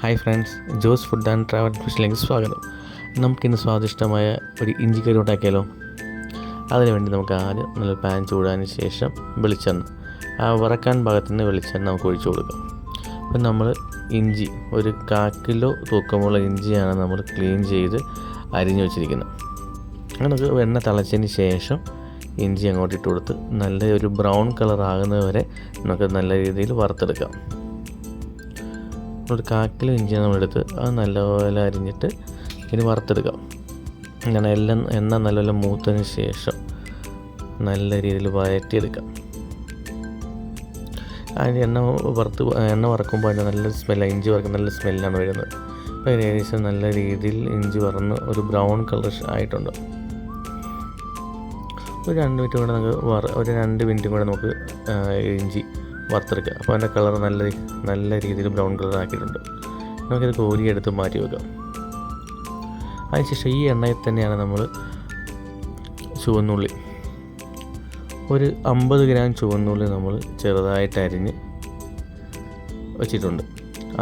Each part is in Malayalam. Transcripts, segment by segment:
Hi friends Jose food and travel ഫിഷിലേക്ക് സ്വാഗതം. നമുക്കിന്ന് സ്വാദിഷ്ടമായ ഒരു ഇഞ്ചി ഇഞ്ചിക്കറി ഉണ്ടാക്കിയാലോ? അതിനുവേണ്ടി നമുക്ക് ആദ്യം നല്ല പാൻ ചൂടാൻ ശേഷം വെളിച്ചെണ്ണ ആ വറക്കാൻ ഭാഗത്തു നിന്ന് വെളിച്ചെണ്ണ നമുക്ക് ഒഴിച്ചു കൊടുക്കാം. അപ്പം നമ്മൾ ഇഞ്ചി ഒരു കാ കിലോ തൂക്കമുള്ള ഇഞ്ചിയാണ് നമ്മൾ ക്ലീൻ ചെയ്ത് അരിഞ്ഞു വെച്ചിരിക്കുന്നത്. നമുക്ക് എണ്ണ തിളച്ചതിന് ശേഷം ഇഞ്ചി അങ്ങോട്ട് ഇട്ട് കൊടുത്ത് നല്ല ഒരു ബ്രൗൺ കളർ ആകുന്നത് വരെ നമുക്ക് നല്ല രീതിയിൽ വറുത്തെടുക്കാം. ഒരു കാക്കിൽ ഇഞ്ചി നമ്മളെടുത്ത്. അത് നല്ലപോലെ അരിഞ്ഞിട്ട് ഇനി വറുത്തെടുക്കാം. അങ്ങനെ എല്ലാം എണ്ണ നല്ലപോലെ മൂത്തതിന് ശേഷം നല്ല രീതിയിൽ വഴറ്റിയെടുക്കാം. അതിന് എണ്ണ വറുത്ത് എണ്ണ വറക്കുമ്പോൾ അതിന്റെ നല്ല സ്മെല്ലാണ് ഇഞ്ചി വറക്കുന്ന നല്ല സ്മെല്ലാണ് വരുന്നത്. അപ്പോൾ ഏകദേശം നല്ല രീതിയിൽ ഇഞ്ചി വറന്ന് ഒരു ബ്രൗൺ കളർ ആയിട്ടുണ്ട്. ഒരു രണ്ട് മിനിറ്റ് കൂടെ നമുക്ക് വറ ഒരു രണ്ട് മിനിറ്റും കൂടെ നമുക്ക് ഇഞ്ചി വറുത്തെടുക്കുക. അപ്പോൾ അതിന്റെ കളർ നല്ല നല്ല രീതിയിൽ ബ്രൗൺ കളർ ആക്കിയിട്ടുണ്ട് നമുക്കിത് കോരിയെടുത്ത് മാറ്റി വെക്കാം. അതിനുശേഷം ഈ എണ്ണയിൽ തന്നെയാണ് നമ്മൾ ചുവന്നുള്ളി. ഒരു അമ്പത് ഗ്രാം ചുവന്നുള്ളി നമ്മൾ ചെറുതായിട്ട് അരിഞ്ഞ് വെച്ചിട്ടുണ്ട്.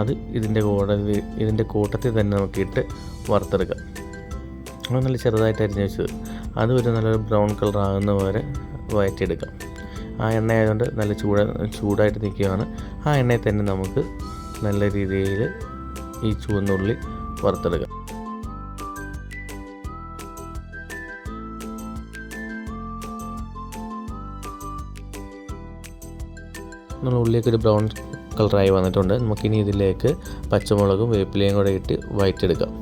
അത് ഇതിന്റെ കൂടെ ഇതിന്റെ കൂട്ടത്തിൽ തന്നെ നമുക്കിട്ട് വറുത്തെടുക്കാം. അത് നല്ല ചെറുതായിട്ട് അരിഞ്ഞ് വെച്ചത്. അത് ഒരു നല്ലൊരു ബ്രൗൺ കളർ ആകുന്ന വരെ വഴറ്റിയെടുക്കാം. ആ എണ്ണ ആയതുകൊണ്ട് നല്ല ചൂട ചൂടായിട്ട് നിൽക്കുകയാണ്. ആ എണ്ണയിൽ തന്നെ നമുക്ക് നല്ല രീതിയിൽ ഈ ചുവന്നുള്ളി വറുത്തെടുക്കാം. നമ്മൾ ഉള്ളിയൊക്കെ ഒരു ബ്രൗൺ കളറായി വന്നിട്ടുണ്ട്. നമുക്കിനി ഇതിലേക്ക് പച്ചമുളകും വേപ്പിലയും കൂടെ ഇട്ട് വയറ്റെടുക്കാം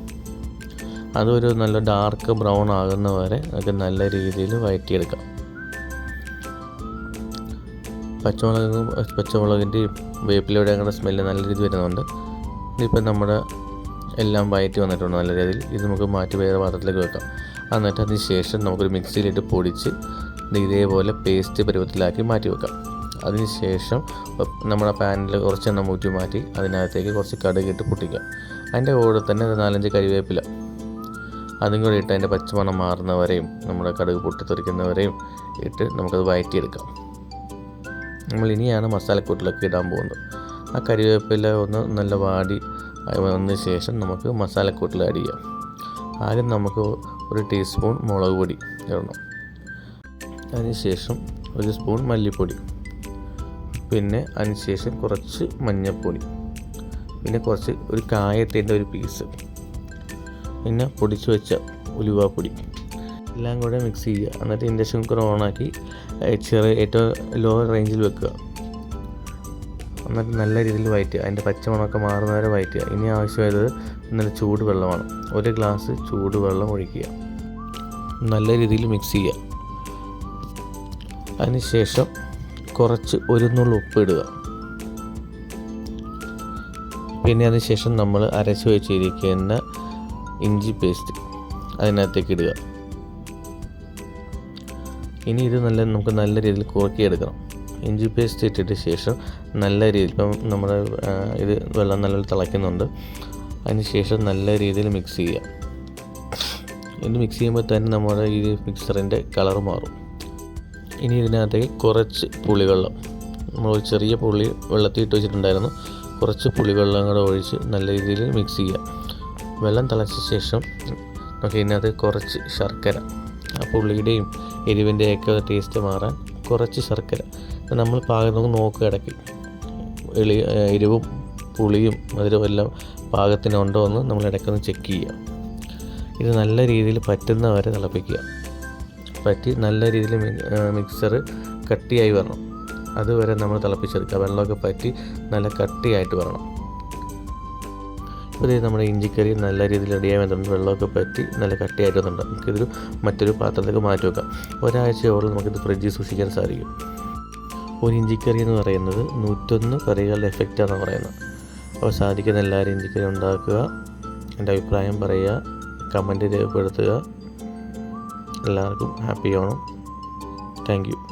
അതൊരു നല്ല ഡാർക്ക് ബ്രൗൺ ആകുന്ന വരെ നമുക്ക് നല്ല രീതിയിൽ വഴറ്റിയെടുക്കാം പച്ചമുളകും പച്ചമുളകിന്റെയും വേപ്പിലയുടെ അങ്ങനെ സ്മെല്ല് നല്ല രീതിയിൽ വരുന്നുണ്ട് ഇതിപ്പോൾ നമ്മുടെ എല്ലാം വയറ്റി വന്നിട്ടുണ്ട് നല്ല രീതിയിൽ. ഇത് നമുക്ക് മാറ്റി വേറെ പാത്രത്തിലേക്ക് വെക്കാം. എന്നിട്ട് അതിന് ശേഷം നമുക്കൊരു മിക്സിയിലിട്ട് പൊടിച്ച് ഇതേപോലെ പേസ്റ്റ് പരുവത്തിലാക്കി മാറ്റി വെക്കാം. അതിന് ശേഷം നമ്മുടെ പാനിൽ കുറച്ച് എണ്ണ മൂറ്റി മാറ്റി അതിനകത്തേക്ക് കുറച്ച് കടുകിട്ട് പൊട്ടിക്കാം അതിന്റെ കൂടെ തന്നെ ഒരു നാലഞ്ച് കരിവേപ്പില. അതും കൂടി ഇട്ട് അതിന്റെ പച്ചമണം മാറുന്നവരെയും നമ്മുടെ കടുക് പൊട്ടിത്തെറിക്കുന്നവരെയും ഇട്ട് നമുക്കത് വഴറ്റിയെടുക്കാം നമ്മൾ ഇനിയാണ് മസാലക്കൂട്ടിലൊക്കെ ഇടാൻ പോകുന്നത്. ആ കരിവേപ്പില ഒന്ന് നല്ല വാടി വന്നതിന് ശേഷം നമുക്ക് മസാലക്കൂട്ടിൽ ആഡ് ചെയ്യാം. ആദ്യം നമുക്ക് ഒരു ടീസ്പൂൺ മുളക് പൊടി ഇടണം. അതിനുശേഷം ഒരു സ്പൂൺ മല്ലിപ്പൊടി. പിന്നെ അതിനുശേഷം കുറച്ച് മഞ്ഞൾപ്പൊടി. പിന്നെ കുറച്ച് ഒരു കായത്തിന്റെ ഒരു പീസ്. പിന്നെ പൊടിച്ച് വെച്ച ഉലുവാപ്പൊടി. എല്ലാം കൂടെ മിക്സ് ചെയ്യുക. എന്നിട്ട് ഇൻഡക്ഷൻ കുക്കർ ഓണാക്കി ചെറിയ ഏറ്റവും ലോ റേഞ്ചിൽ വെക്കുക. എന്നിട്ട് നല്ല രീതിയിൽ വയറ്റുക. അതിന്റെ പച്ചമണമൊക്കെ മാറുന്ന വരെ വയറ്റുക. ഇനി ആവശ്യമായത് നല്ല ചൂട് വെള്ളമാണ്. ഒരു ഗ്ലാസ് ചൂട് വെള്ളം ഒഴിക്കുക. നല്ല രീതിയിൽ മിക്സ് ചെയ്യുക. അതിനുശേഷം കുറച്ച് ഒരു നുള്ളു ഉപ്പ് ഇടുക. പിന്നെ അതിനുശേഷം നമ്മൾ അരച്ച് വെച്ചിരിക്കുന്ന ഇഞ്ചി പേസ്റ്റ് അതിനകത്തേക്ക് ഇടുക. ഇനി ഇത് നല്ല നമുക്ക് നല്ല രീതിയിൽ കുറുക്കിയെടുക്കണം ഇഞ്ചി പേസ്റ്റ് ഇട്ടിട്ട് ശേഷം നല്ല രീതിയിൽ ഇപ്പം നമ്മുടെ ഇത് വെള്ളം നല്ലൊരു തിളയ്ക്കുന്നുണ്ട്. അതിന് ശേഷം നല്ല രീതിയിൽ മിക്സ് ചെയ്യുക ഇത് മിക്സ് ചെയ്യുമ്പോൾ തന്നെ നമ്മുടെ ഈ മിക്സറിന്റെ കളർ മാറും. ഇനി ഇതിനകത്തേക്ക് കുറച്ച് പുളിവെള്ളം. നമ്മൾ ചെറിയ പുളി വെള്ളത്തിൽ ഇട്ട് വെച്ചിട്ടുണ്ടായിരുന്നു. കുറച്ച് പുളിവെള്ളം കൂടെ ഒഴിച്ച് നല്ല രീതിയിൽ മിക്സ് ചെയ്യുക വെള്ളം തിളച്ച ശേഷം നമുക്ക് ഇതിനകത്ത് കുറച്ച് ശർക്കര ആ ഉള്ളിയുടെയും എരിവിന്റെയൊക്കെ ടേസ്റ്റ് മാറാൻ കുറച്ച് ശർക്കര. നമ്മൾ പാകം നമുക്ക് നോക്കുക ഇടയ്ക്ക്. എളി എരിവും പുളിയും മധുരവും എല്ലാം പാകത്തിനുണ്ടോ എന്ന് നമ്മൾ ഇടയ്ക്കൊന്ന് ചെക്ക് ചെയ്യുക. ഇത് നല്ല രീതിയിൽ പറ്റുന്ന വരെ തിളപ്പിക്കുക. പറ്റി നല്ല രീതിയിൽ മിക്സർ കട്ടിയായി വരണം. അതുവരെ നമ്മൾ തിളപ്പിച്ചെടുക്കുക. വെള്ളമൊക്കെ പറ്റി നല്ല കട്ടിയായിട്ട് വരണം. ഇപ്പോൾ ഇത് നമ്മുടെ ഇഞ്ചിക്കറി നല്ല രീതിയിൽ റെഡിയായി വന്നിട്ടുണ്ട് വെള്ളമൊക്കെ പറ്റി നല്ല കട്ടിയായിട്ട് വന്നിട്ടുണ്ട് നമുക്കിതൊരു മറ്റൊരു പാത്രത്തിലേക്ക് മാറ്റി വെക്കാം. ഒരാഴ്ചയോളം നമുക്കിത് ഫ്രിഡ്ജിൽ സൂക്ഷിക്കാൻ സാധിക്കും. ഒരു ഇഞ്ചിക്കറി എന്ന് പറയുന്നത് നൂറ്റൊന്ന് കറികളുടെ എഫക്റ്റാണ് പറയുന്നത്. അപ്പോൾ സാധിക്കുന്ന എല്ലാവരും ഇഞ്ചിക്കറി ഉണ്ടാക്കുക. എന്റെ അഭിപ്രായം പറയുക. കമന്റ് രേഖപ്പെടുത്തുക. എല്ലാവർക്കും ഹാപ്പി ആവണം. Thank you